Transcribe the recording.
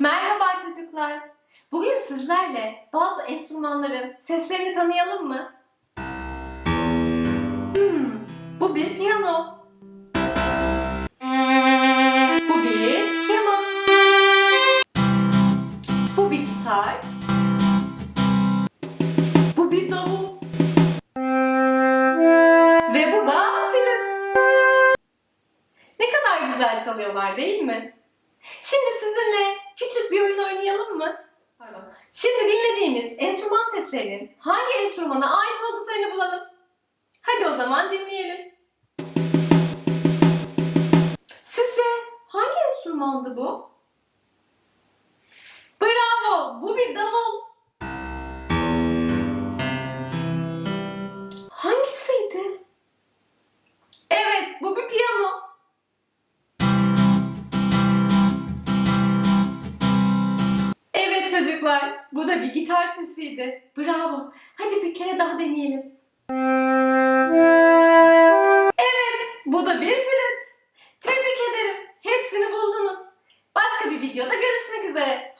Merhaba çocuklar. Bugün sizlerle bazı enstrümanların seslerini tanıyalım mı? Hmm, bu bir piyano. Bu bir keman. Bu bir gitar. Bu bir davul. Ve bu da flüt. Ne kadar güzel çalıyorlar değil mi? Şimdi sizinle küçük bir oyun oynayalım mı? Pardon. Şimdi dinlediğimiz enstrüman seslerinin hangi enstrümana ait olduklarını bulalım. Hadi o zaman dinleyelim. Sizce hangi enstrümandı bu? Çocuklar, bu da bir gitar sesiydi. Bravo. Hadi bir kere daha deneyelim. Evet, bu da bir flüt. Tebrik ederim. Hepsini buldunuz. Başka bir videoda görüşmek üzere.